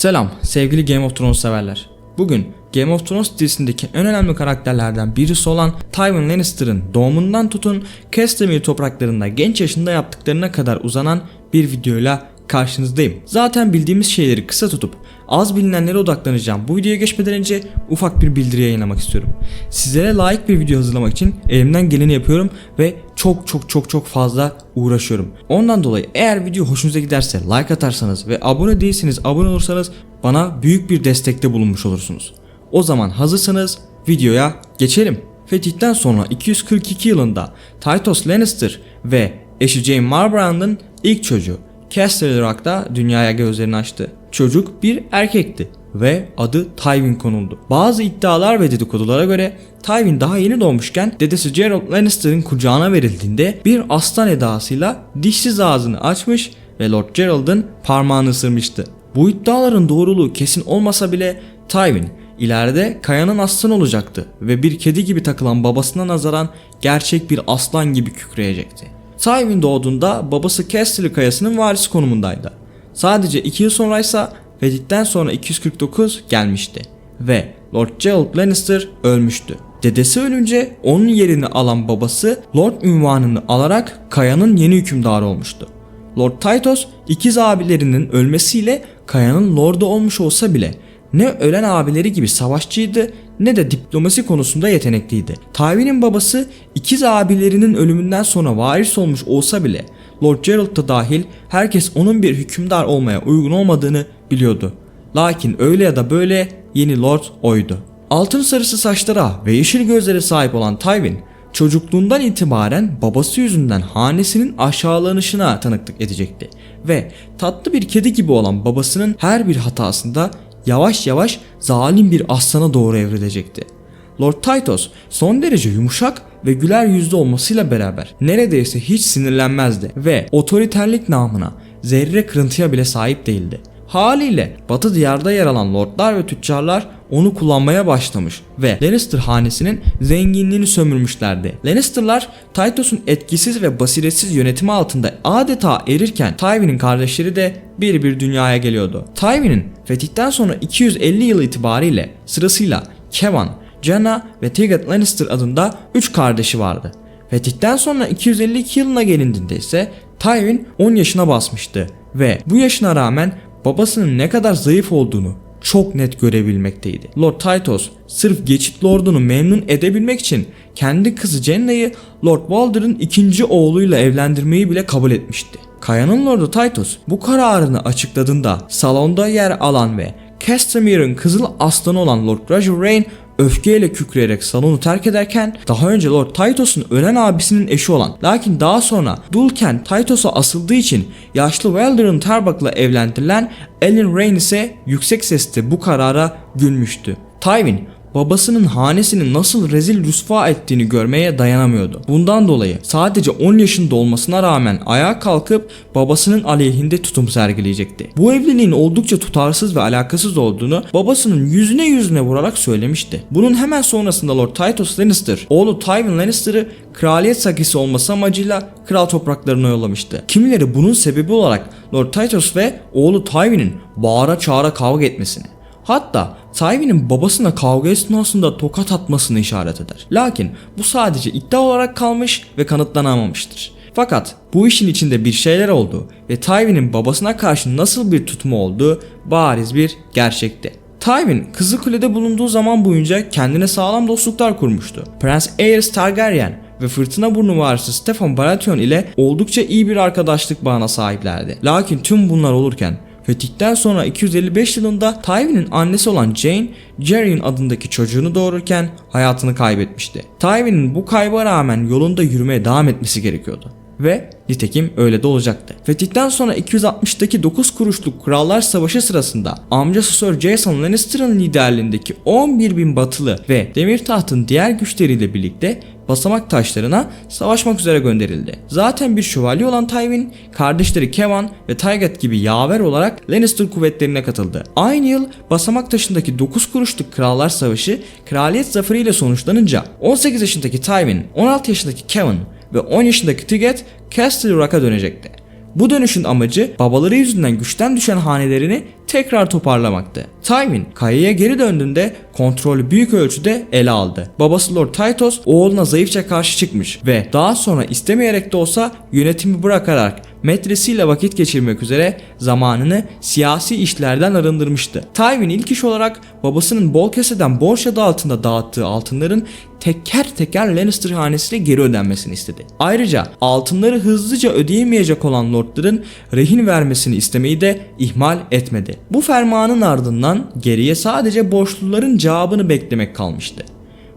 Selam sevgili Game of Thrones severler. Bugün Game of Thrones dizisindeki en önemli karakterlerden birisi olan Tywin Lannister'ın doğumundan tutun Castamere topraklarında genç yaşında yaptıklarına kadar uzanan bir videoyla karşınızdayım. Zaten bildiğimiz şeyleri kısa tutup az bilinenlere odaklanacağım. Bu videoya geçmeden önce ufak bir bildiri yayınlamak istiyorum. Sizlere layık bir video hazırlamak için elimden geleni yapıyorum ve çok çok çok çok fazla uğraşıyorum. Ondan dolayı eğer video hoşunuza giderse like atarsanız ve abone değilseniz abone olursanız bana büyük bir destekte bulunmuş olursunuz. O zaman hazırsanız videoya geçelim. Fetihten sonra 242 yılında Tytos Lannister ve eşi Jaime Marbrand'ın ilk çocuğu Casterly Rock'ta dünyaya gözlerini açtı. Çocuk bir erkekti ve adı Tywin konuldu. Bazı iddialar ve dedikodulara göre Tywin daha yeni doğmuşken dedesi Gerald Lannister'ın kucağına verildiğinde bir aslan edasıyla dişsiz ağzını açmış ve Lord Gerald'ın parmağını ısırmıştı. Bu iddiaların doğruluğu kesin olmasa bile Tywin ileride Kaya'nın aslan olacaktı ve bir kedi gibi takılan babasına nazaran gerçek bir aslan gibi kükreyecekti. Tywin doğduğunda babası Casterly Kayası'nın varisi konumundaydı. Sadece 2 yıl sonraysa Fetih'ten sonra 249 gelmişti ve Lord Gerald Lannister ölmüştü. Dedesi ölünce onun yerini alan babası Lord ünvanını alarak Kaya'nın yeni hükümdarı olmuştu. Lord Tytos ikiz abilerinin ölmesiyle Kaya'nın lordu olmuş olsa bile ne ölen abileri gibi savaşçıydı ne de diplomasi konusunda yetenekliydi. Tywin'in babası ikiz abilerinin ölümünden sonra varis olmuş olsa bile Lord Gerald da dahil herkes onun bir hükümdar olmaya uygun olmadığını biliyordu. Lakin öyle ya da böyle yeni lord oydu. Altın sarısı saçlara ve yeşil gözlere sahip olan Tywin çocukluğundan itibaren babası yüzünden hanesinin aşağılanışına tanıklık edecekti ve tatlı bir kedi gibi olan babasının her bir hatasında yavaş yavaş zalim bir aslana doğru evrilecekti. Lord Tytos son derece yumuşak ve güler yüzlü olmasıyla beraber neredeyse hiç sinirlenmezdi ve otoriterlik namına zerre kırıntıya bile sahip değildi. Haliyle Batı diyarda yer alan lordlar ve tüccarlar onu kullanmaya başlamış ve Lannister hanesinin zenginliğini sömürmüşlerdi. Lannister'lar Tytos'un etkisiz ve basiretsiz yönetimi altında adeta erirken Tywin'in kardeşleri de bir bir dünyaya geliyordu. Tywin'in fetihten sonra 250 yıl itibariyle sırasıyla Kevan, Janna ve Tyrion Lannister adında 3 kardeşi vardı. Fetihten sonra 252 yılına gelindiğinde ise Tywin 10 yaşına basmıştı ve bu yaşına rağmen babasının ne kadar zayıf olduğunu çok net görebilmekteydi. Lord Tytos sırf geçit lordunu memnun edebilmek için kendi kızı Jenna'yı Lord Walder'ın ikinci oğluyla evlendirmeyi bile kabul etmişti. Kaya'nın Lordu Tytos bu kararını açıkladığında salonda yer alan ve Castamere'ın kızıl aslanı olan Lord Roger Rain öfkeyle kükreyerek salonu terk ederken daha önce Lord Tytos'un ölen abisinin eşi olan lakin daha sonra dulken Tytos'a asıldığı için yaşlı Welder'ın Tarbak'la evlendirilen Ellen Rain ise yüksek sesle bu karara gülmüştü. Tywin babasının hanesini nasıl rezil rüsva ettiğini görmeye dayanamıyordu. Bundan dolayı sadece 10 yaşında olmasına rağmen ayağa kalkıp babasının aleyhinde tutum sergileyecekti. Bu evliliğin oldukça tutarsız ve alakasız olduğunu babasının yüzüne yüzüne vurarak söylemişti. Bunun hemen sonrasında Lord Tytos Lannister oğlu Tywin Lannister'ı kraliyet sakisi olması amacıyla kral topraklarına yollamıştı. Kimileri bunun sebebi olarak Lord Tytos ve oğlu Tywin'in bağıra çağıra kavga etmesini Hatta Tywin'in babasına kavga esnasında tokat atmasını işaret eder. Lakin bu sadece iddia olarak kalmış ve kanıtlanamamıştır. Fakat bu işin içinde bir şeyler oldu ve Tywin'in babasına karşı nasıl bir tutumu olduğu bariz bir gerçekti. Tywin Kızıl Kule'de bulunduğu zaman boyunca kendine sağlam dostluklar kurmuştu. Prens Aerys Targaryen ve Fırtına Burnu varisi Stefan Baratheon ile oldukça iyi bir arkadaşlık bağına sahiplerdi. Lakin tüm bunlar olurken Fetihten sonra 255 yılında Tywin'in annesi olan Jane, Jerion adındaki çocuğunu doğururken hayatını kaybetmişti. Tywin'in bu kayba rağmen yolunda yürümeye devam etmesi gerekiyordu. Ve nitekim öyle de olacaktı. Fetihten sonra 260'daki 9 kuruşluk Krallar Savaşı sırasında amcası Sir Jason Lannister'ın liderliğindeki 11 bin batılı ve Demirtaht'ın diğer güçleriyle birlikte basamak taşlarına savaşmak üzere gönderildi. Zaten bir şövalye olan Tywin, kardeşleri Kevan ve Tyget gibi yaver olarak Lannister kuvvetlerine katıldı. Aynı yıl basamak taşındaki 9 kuruşluk Krallar Savaşı kraliyet zaferiyle sonuçlanınca 18 yaşındaki Tywin, 16 yaşındaki Kevan ve 10 yaşındaki Tyget Castle Rock'a dönecekti. Bu dönüşün amacı babaları yüzünden güçten düşen hanelerini tekrar toparlamaktı. Tywin kayaya geri döndüğünde kontrolü büyük ölçüde ele aldı. Babası Lord Tytos oğluna zayıfça karşı çıkmış ve daha sonra istemeyerek de olsa yönetimi bırakarak metresiyle vakit geçirmek üzere zamanını siyasi işlerden arındırmıştı. Tywin ilk iş olarak babasının bol keseden borç adı altında dağıttığı altınların teker teker Lannister hanesine geri ödenmesini istedi. Ayrıca altınları hızlıca ödeyemeyecek olan lordların rehin vermesini istemeyi de ihmal etmedi. Bu fermanın ardından geriye sadece borçluların cevabını beklemek kalmıştı.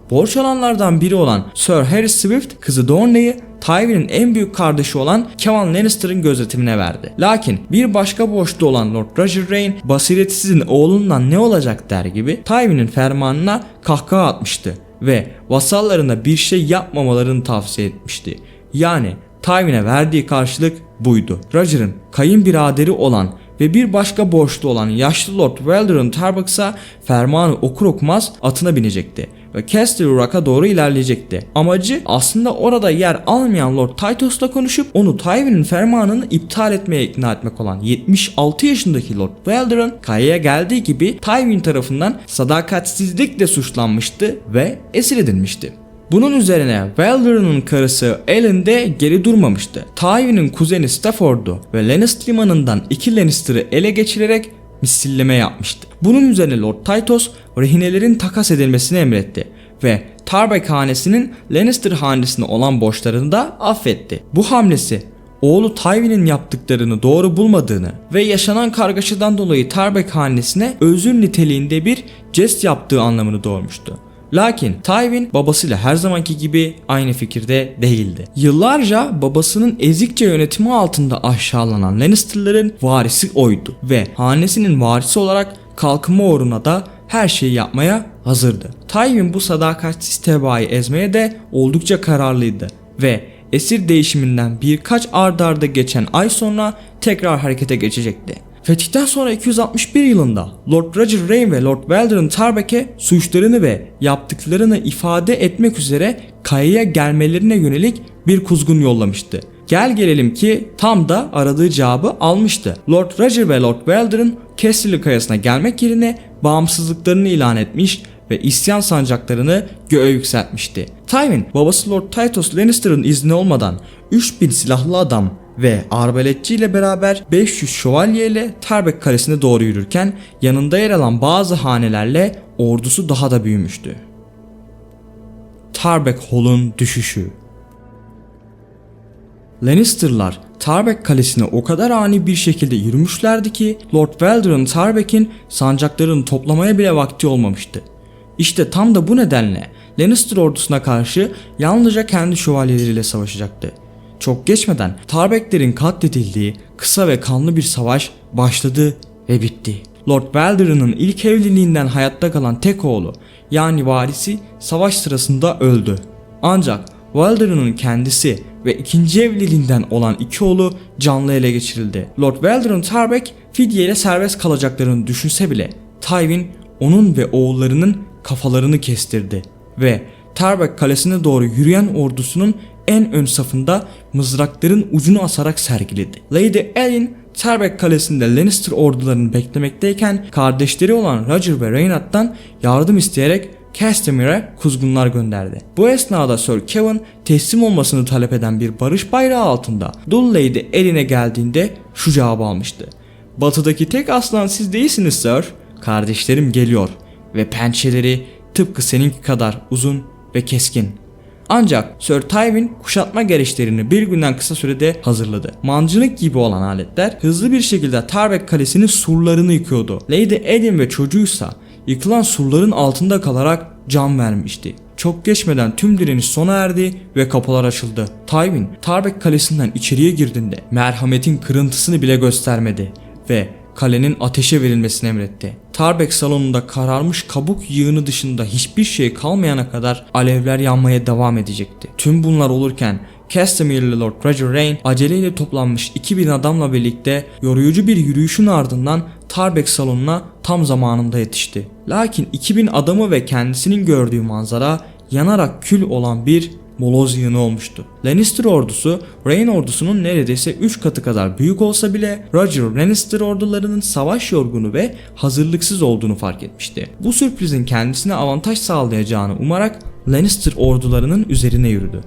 Borç alanlardan biri olan Sir Harry Swift kızı Dorne'yi Tywin'in en büyük kardeşi olan Kevan Lannister'ın gözetimine verdi. Lakin bir başka borçlu olan Lord Roger Rain basiretsizin oğlundan ne olacak der gibi Tywin'in fermanına kahkaha atmıştı ve vasallarına bir şey yapmamalarını tavsiye etmişti. Yani Tywin'e verdiği karşılık buydu. Roger'ın kayınbiraderi olan ve bir başka borçlu olan yaşlı Lord Weldon Tarbuck'sa fermanı okur okumaz atına binecekti ve Castle Rock'a doğru ilerleyecekti. Amacı aslında orada yer almayan Lord Titos'la konuşup onu Tywin'in fermanını iptal etmeye ikna etmek olan 76 yaşındaki Lord Weldon kayaya geldiği gibi Tywin tarafından sadakatsizlikle suçlanmıştı ve esir edilmişti. Bunun üzerine Weldon'un karısı Ellen de geri durmamıştı. Tywin'in kuzeni Stafford'u ve Lannister limanından iki Lannister'ı ele geçirerek misilleme yapmıştı. Bunun üzerine Lord Tytos rehinelerin takas edilmesini emretti ve Tarbeck hanesinin Lannister hanesine olan borçlarını da affetti. Bu hamlesi oğlu Tywin'in yaptıklarını doğru bulmadığını ve yaşanan kargaşadan dolayı Tarbeck hanesine özür niteliğinde bir jest yaptığı anlamını doğurmuştu. Lakin Tywin babasıyla her zamanki gibi aynı fikirde değildi. Yıllarca babasının ezikçe yönetimi altında aşağılanan Lannister'ların varisi oydu ve hanesinin varisi olarak kalkınma uğruna da her şeyi yapmaya hazırdı. Tywin bu sadakatsiz tebaayı ezmeye de oldukça kararlıydı ve esir değişiminden birkaç ard arda geçen ay sonra tekrar harekete geçecekti. Fetihten sonra 261 yılında Lord Roger Rain ve Lord Weldon Tarbeck'e suçlarını ve yaptıklarını ifade etmek üzere kayaya gelmelerine yönelik bir kuzgun yollamıştı. Gel gelelim ki tam da aradığı cevabı almıştı. Lord Roger ve Lord Weldon Casterly kayasına gelmek yerine bağımsızlıklarını ilan etmiş ve isyan sancaklarını göğe yükseltmişti. Tywin babası Lord Tytos Lannister'ın izni olmadan 3000 silahlı adam ve arbaletçi ile beraber 500 şövalye ile Tarbeck Kalesi'ne doğru yürürken yanında yer alan bazı hanelerle ordusu daha da büyümüştü. Tarbeck Hall'un düşüşü Lannister'lar Tarbeck Kalesi'ne o kadar ani bir şekilde yürümüşlerdi ki Lord Weldon Tarbeck'in sancaklarını toplamaya bile vakti olmamıştı. İşte tam da bu nedenle Lannister ordusuna karşı yalnızca kendi şövalyeleriyle savaşacaktı. Çok geçmeden Tarbecklerin katledildiği kısa ve kanlı bir savaş başladı ve bitti. Lord Weldon'ın ilk evliliğinden hayatta kalan tek oğlu yani varisi savaş sırasında öldü. Ancak Weldon'ın kendisi ve ikinci evliliğinden olan iki oğlu canlı ele geçirildi. Lord Weldon Tarbeck fidyeyle serbest kalacaklarını düşünse bile Tywin onun ve oğullarının kafalarını kestirdi ve Tarbeck kalesine doğru yürüyen ordusunun en ön safında mızrakların ucunu asarak sergiledi. Lady Ellen Tarbeck kalesinde Lannister ordularını beklemekteyken kardeşleri olan Roger ve Rhaenyra'dan yardım isteyerek Castamer'e kuzgunlar gönderdi. Bu esnada Sir Kevin teslim olmasını talep eden bir barış bayrağı altında Dul Lady eline geldiğinde şu cevabı almıştı. Batıdaki tek aslan siz değilsiniz Sir. Kardeşlerim geliyor ve pençeleri tıpkı seninki kadar uzun ve keskin. Ancak Sir Tywin kuşatma gereçlerini bir günden kısa sürede hazırladı. Mancınık gibi olan aletler hızlı bir şekilde Tarbeck Kalesi'nin surlarını yıkıyordu. Lady Edin ve çocuğuysa yıkılan surların altında kalarak can vermişti. Çok geçmeden tüm direniş sona erdi ve kapılar açıldı. Tywin Tarbeck Kalesi'nden içeriye girdiğinde merhametin kırıntısını bile göstermedi ve kalenin ateşe verilmesini emretti. Tarbeck salonunda kararmış kabuk yığını dışında hiçbir şey kalmayana kadar alevler yanmaya devam edecekti. Tüm bunlar olurken Castamer'li Lord Roger Rain aceleyle toplanmış 2000 adamla birlikte yorucu bir yürüyüşün ardından Tarbeck salonuna tam zamanında yetişti. Lakin 2000 adamı ve kendisinin gördüğü manzara yanarak kül olan bir moloz yığını olmuştu. Lannister ordusu Rhaen ordusunun neredeyse 3 katı kadar büyük olsa bile Roger Lannister ordularının savaş yorgunu ve hazırlıksız olduğunu fark etmişti. Bu sürprizin kendisine avantaj sağlayacağını umarak Lannister ordularının üzerine yürüdü.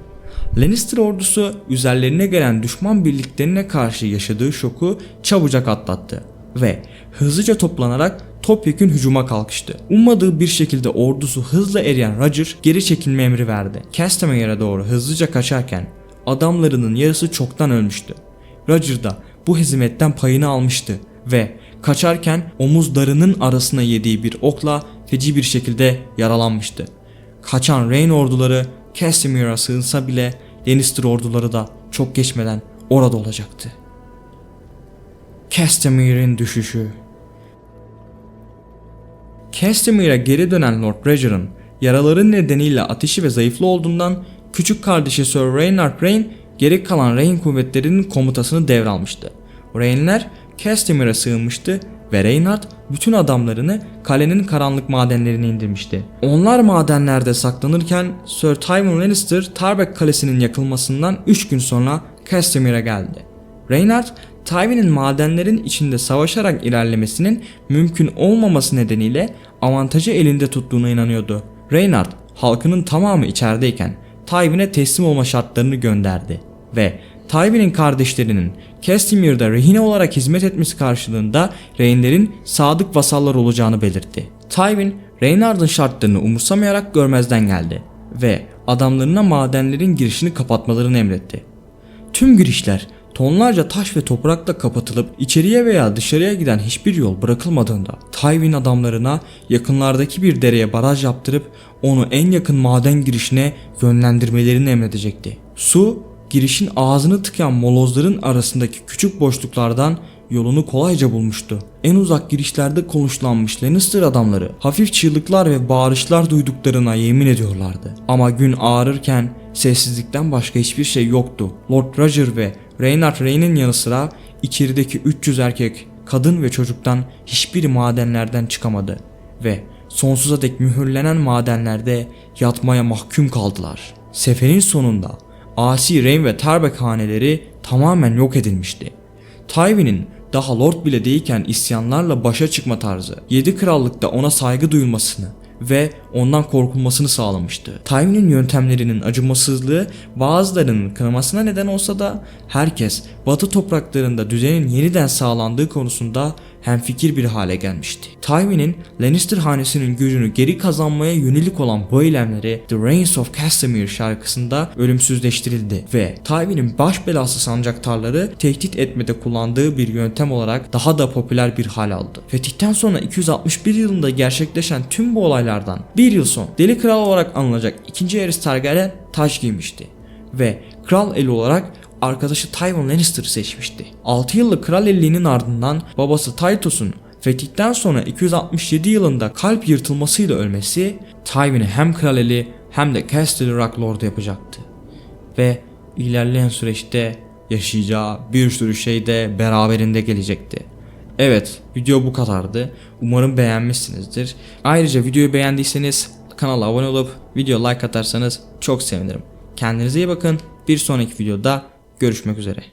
Lannister ordusu üzerlerine gelen düşman birliklerine karşı yaşadığı şoku çabucak atlattı ve hızlıca toplanarak topyekün hücuma kalkıştı. Ummadığı bir şekilde ordusu hızla eriyen Roger geri çekilme emri verdi. Castamere'e doğru hızlıca kaçarken adamlarının yarısı çoktan ölmüştü. Roger da bu hezimetten payını almıştı ve kaçarken omuzlarının arasına yediği bir okla feci bir şekilde yaralanmıştı. Kaçan Rhaen orduları Castlemar'a sığınsa bile Lannister orduları da çok geçmeden orada olacaktı. Castamere'in düşüşü Castamere'a geri dönen Lord Roger'ın yaraları nedeniyle ateşi ve zayıflı olduğundan küçük kardeşi Sir Reynard Rhaen geri kalan Rhaen kuvvetlerinin komutasını devralmıştı. Rhaenler Castamere'a sığınmıştı ve Reynard bütün adamlarını kalenin karanlık madenlerine indirmişti. Onlar madenlerde saklanırken Sir Tywin Lannister Tarbeck Kalesi'nin yakılmasından 3 gün sonra Castamere'a geldi. Reynard, Tywin'in madenlerin içinde savaşarak ilerlemesinin mümkün olmaması nedeniyle avantajı elinde tuttuğuna inanıyordu. Reynard, halkının tamamı içerideyken Tywin'e teslim olma şartlarını gönderdi ve Tywin'in kardeşlerinin Castimer'da rehine olarak hizmet etmesi karşılığında Rhaenlerin sadık vasallar olacağını belirtti. Tywin, Reynard'ın şartlarını umursamayarak görmezden geldi ve adamlarına madenlerin girişini kapatmalarını emretti. Tüm girişler tonlarca taş ve toprakla kapatılıp içeriye veya dışarıya giden hiçbir yol bırakılmadığında Tywin adamlarına yakınlardaki bir dereye baraj yaptırıp onu en yakın maden girişine yönlendirmelerini emredecekti. Su girişin ağzını tıkayan molozların arasındaki küçük boşluklardan yolunu kolayca bulmuştu. En uzak girişlerde konuşlanmış Lannister adamları hafif çığlıklar ve bağırışlar duyduklarına yemin ediyorlardı. Ama gün ağarırken sessizlikten başka hiçbir şey yoktu. Lord Roger ve Reynard Rhaen'in yanı sıra içerideki 300 erkek, kadın ve çocuktan hiçbiri madenlerden çıkamadı ve sonsuza dek mühürlenen madenlerde yatmaya mahkum kaldılar. Seferin sonunda Asi Rhaen ve Tarbeck haneleri tamamen yok edilmişti. Tywin'in daha lord bile değilken isyanlarla başa çıkma tarzı 7 krallıkta ona saygı duyulmasını ve ondan korkulmasını sağlamıştı. Tywin'in yöntemlerinin acımasızlığı bazılarının kınamasına neden olsa da herkes batı topraklarında düzenin yeniden sağlandığı konusunda hemfikir bir hale gelmişti. Tywin'in Lannister hanesinin gücünü geri kazanmaya yönelik olan bu eylemleri The Reigns of Castamere şarkısında ölümsüzleştirildi ve Tywin'in baş belası sancaktarları tehdit etmede kullandığı bir yöntem olarak daha da popüler bir hal aldı. Fetihten sonra 261 yılında gerçekleşen tüm bu olaylardan bir yıl sonra Deli Kral olarak anılacak 2. Aerys Targaryen taç giymişti ve kral eli olarak arkadaşı Tywin Lannister'ı seçmişti. 6 yıllık kral elliğinin ardından babası Tytus'un fetihten sonra 267 yılında kalp yırtılmasıyla ölmesi Tywin'i hem kral eli hem de Castle Rock Lord'u yapacaktı. Ve ilerleyen süreçte yaşayacağı bir sürü şey de beraberinde gelecekti. Evet video bu kadardı. Umarım beğenmişsinizdir. Ayrıca videoyu beğendiyseniz kanala abone olup video like atarsanız çok sevinirim. Kendinize iyi bakın. Bir sonraki videoda görüşmek üzere.